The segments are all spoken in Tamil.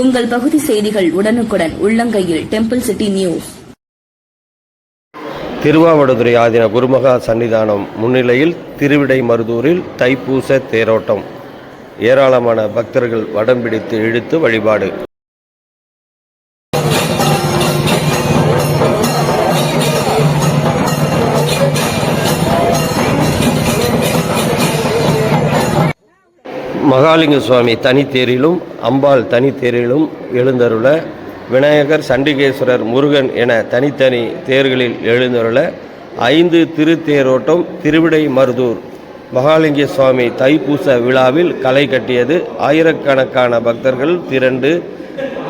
உங்கள் பகுதி செய்திகள் உடனுக்குடன் உள்ளங்கையில் டெம்பிள் சிட்டி நியூஸ் திருவாவடுதுறை ஆதீன குருமகா சன்னிதானம் முன்னிலையில் திருவிடை மருதூரில் தைப்பூச தேரோட்டம். ஏராளமான பக்தர்கள் வடம் பிடித்து இழுத்து வழிபாடு. மகாலிங்க சுவாமி தனித்தேரிலும் அம்பாள் தனித்தேரிலும் எழுந்தருள விநாயகர் சண்டிகேஸ்வரர் முருகன் என தனித்தனி தேர்களில் எழுந்தருள ஐந்து திருத்தேரோட்டம் திருவிடை மருதூர். மகாலிங்க சுவாமி தைப்பூச விழாவில் களை கட்டியது ஆயிரக்கணக்கான பக்தர்கள் திரண்டு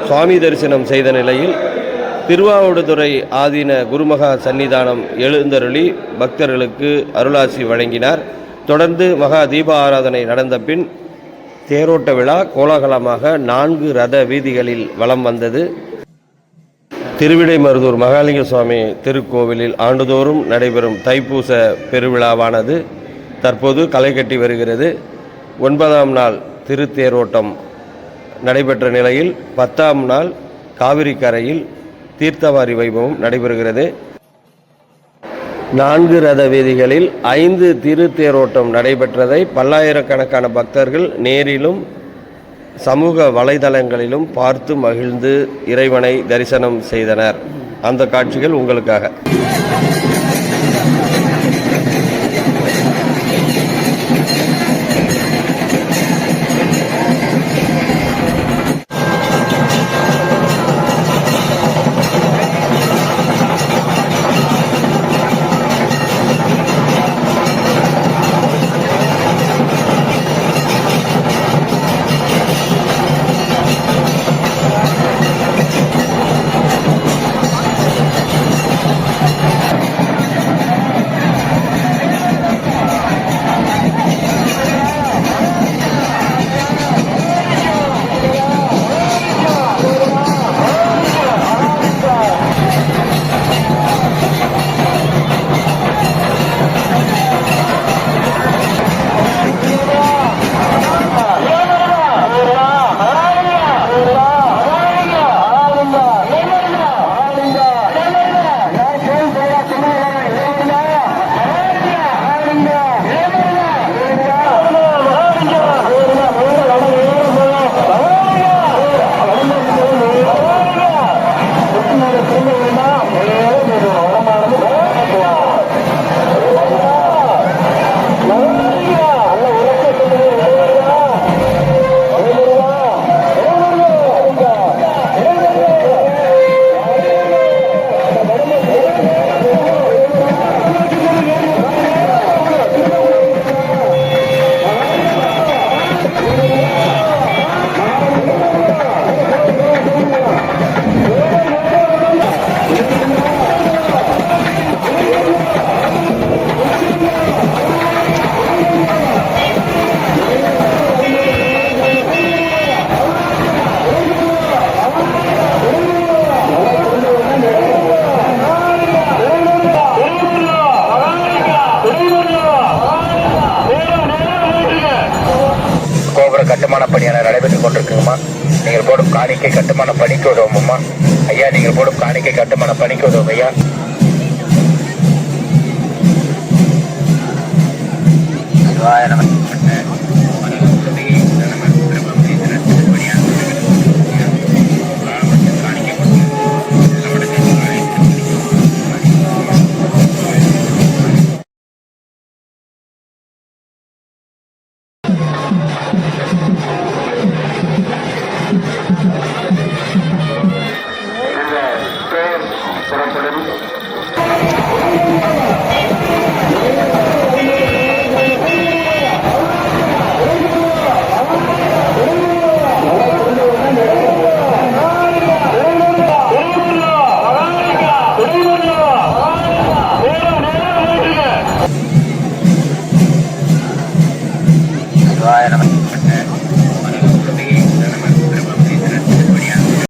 சுவாமி தரிசனம் செய்த நிலையில் திருவாவடுதுறை ஆதீன குருமகா சன்னிதானம் எழுந்தருளி பக்தர்களுக்கு அருளாசி வழங்கினார். தொடர்ந்து மகா தீப ஆராதனை நடந்த பின் தேரோட்ட விழா கோலாகலமாக நான்கு ரத வீதிகளில் வலம் வந்தது. திருவிடைமருதூர் மகாலிங்க சுவாமி திருக்கோவிலில் ஆண்டுதோறும் நடைபெறும் தைப்பூச பெருவிழாவானது தற்போது களை கட்டி வருகிறது. ஒன்பதாம் நாள் திருத்தேரோட்டம் நடைபெற்ற நிலையில் பத்தாம் நாள் காவிரி கரையில் தீர்த்தவாரி வைபவம் நடைபெறுகிறது. நான்கு ரத வீதிகளில் ஐந்து திருத்தேரோட்டம் நடைபெற்றதை பல்லாயிரக்கணக்கான பக்தர்கள் நேரிலும் சமூக வலைதளங்களிலும் பார்த்து மகிழ்ந்து இறைவனை தரிசனம் செய்தனர். அந்த காட்சிகள் உங்களுக்காக. கட்டுமான பணியான நடைபெற்றுக் கொண்டிருக்குங்கம்மா. நீங்கள் போடும் காணிக்கை கட்டுமான பணிக்கு உதவும்மா ஐயா நீங்கள் போடும் காணிக்கை கட்டுமான பணிக்கு உதவும் ஐயா. சிவாய நம